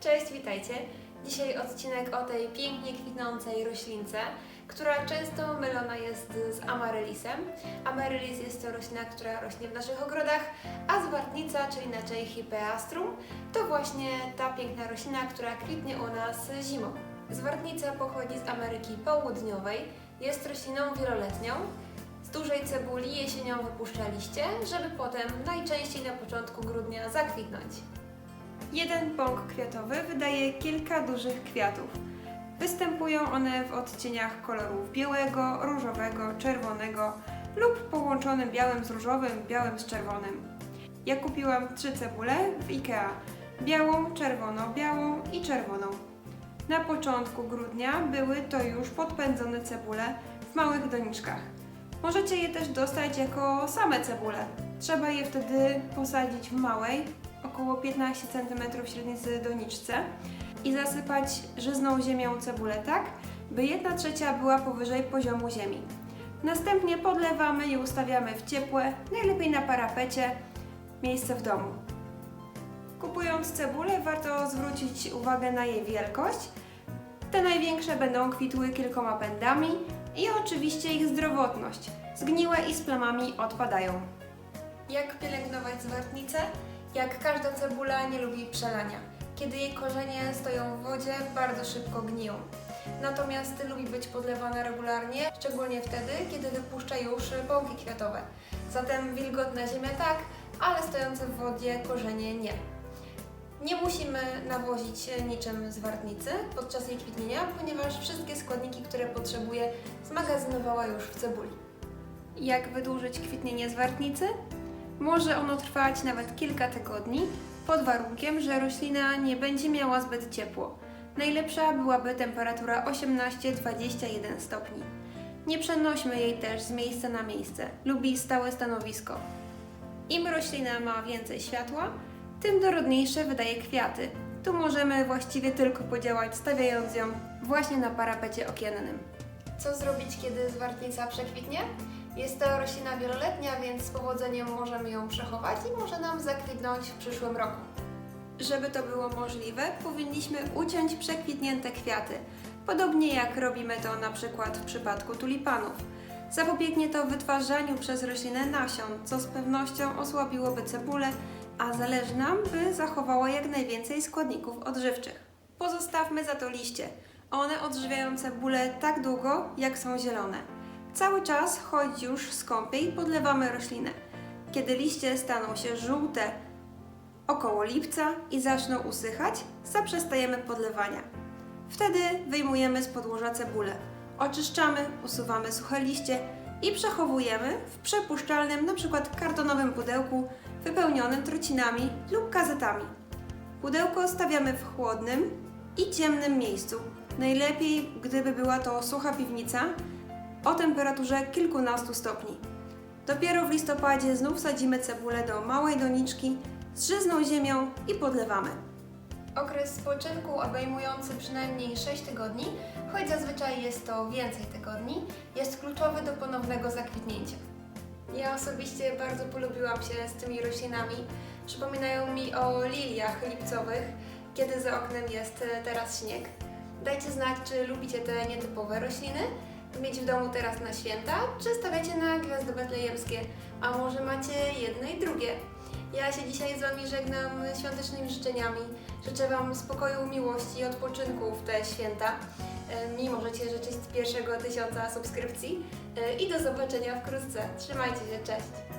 Cześć, witajcie. Dzisiaj odcinek o tej pięknie kwitnącej roślince, która często mylona jest z amaryllisem. Amaryllis jest to roślina, która rośnie w naszych ogrodach, a zwartnica, czy inaczej Hippeastrum, to właśnie ta piękna roślina, która kwitnie u nas zimą. Zwartnica pochodzi z Ameryki Południowej, jest rośliną wieloletnią. Z dużej cebuli jesienią wypuszcza liście, żeby potem najczęściej na początku grudnia zakwitnąć. Jeden pąk kwiatowy wydaje kilka dużych kwiatów. Występują one w odcieniach kolorów białego, różowego, czerwonego lub połączonym białym z różowym, białym z czerwonym. Ja kupiłam trzy cebule w IKEA. Białą, czerwono-białą i czerwoną. Na początku grudnia były to już podpędzone cebule w małych doniczkach. Możecie je też dostać jako same cebule. Trzeba je wtedy posadzić w małej, około 15 cm średnicy doniczce i zasypać żyzną ziemią cebulę tak, by 1 trzecia była powyżej poziomu ziemi. Następnie podlewamy i ustawiamy w ciepłe, najlepiej na parapecie, miejsce w domu. Kupując cebulę warto zwrócić uwagę na jej wielkość. Te największe będą kwitły kilkoma pędami i oczywiście ich zdrowotność. Zgniłe i z plamami odpadają. Jak pielęgnować zwartnicę? Jak każda cebula nie lubi przelania. Kiedy jej korzenie stoją w wodzie, bardzo szybko gniją. Natomiast lubi być podlewana regularnie, szczególnie wtedy, kiedy wypuszcza już pąki kwiatowe. Zatem wilgotna ziemia tak, ale stojące w wodzie korzenie nie. Nie musimy nawozić niczym zwartnicy podczas jej kwitnienia, ponieważ wszystkie składniki, które potrzebuje, zmagazynowała już w cebuli. Jak wydłużyć kwitnienie zwartnicy? Może ono trwać nawet kilka tygodni, pod warunkiem, że roślina nie będzie miała zbyt ciepło. Najlepsza byłaby temperatura 18-21 stopni. Nie przenośmy jej też z miejsca na miejsce, lubi stałe stanowisko. Im roślina ma więcej światła, tym dorodniejsze wydaje kwiaty. Tu możemy właściwie tylko podziałać, stawiając ją właśnie na parapecie okiennym. Co zrobić, kiedy zwartnica przekwitnie? Jest to roślina wieloletnia, więc z powodzeniem możemy ją przechować i może nam zakwitnąć w przyszłym roku. Żeby to było możliwe, powinniśmy uciąć przekwitnięte kwiaty, podobnie jak robimy to na przykład w przypadku tulipanów. Zapobiegnie to wytwarzaniu przez roślinę nasion, co z pewnością osłabiłoby cebulę, a zależy nam, by zachowała jak najwięcej składników odżywczych. Pozostawmy za to liście. One odżywiają cebulę tak długo, jak są zielone. Cały czas, choć już skąpiej, podlewamy roślinę. Kiedy liście staną się żółte około lipca i zaczną usychać, zaprzestajemy podlewania. Wtedy wyjmujemy z podłoża cebulę. Oczyszczamy, usuwamy suche liście i przechowujemy w przepuszczalnym, np. kartonowym pudełku wypełnionym trucinami lub gazetami. Pudełko stawiamy w chłodnym i ciemnym miejscu. Najlepiej, gdyby była to sucha piwnica o temperaturze kilkunastu stopni. Dopiero w listopadzie znów sadzimy cebulę do małej doniczki z żyzną ziemią i podlewamy. Okres spoczynku obejmujący przynajmniej 6 tygodni, choć zazwyczaj jest to więcej tygodni, jest kluczowy do ponownego zakwitnięcia. Ja osobiście bardzo polubiłam się z tymi roślinami. Przypominają mi o liliach lipcowych, kiedy za oknem jest teraz śnieg. Dajcie znać, czy lubicie te nietypowe rośliny, mieć w domu teraz na święta, czy stawiacie na gwiazdy betlejemskie, a może macie jedne i drugie. Ja się dzisiaj z Wami żegnam świątecznymi życzeniami. Życzę Wam spokoju, miłości i odpoczynku w te święta. E, Mi możecie życzyć pierwszego tysiąca subskrypcji E, i do zobaczenia wkrótce. Trzymajcie się, cześć!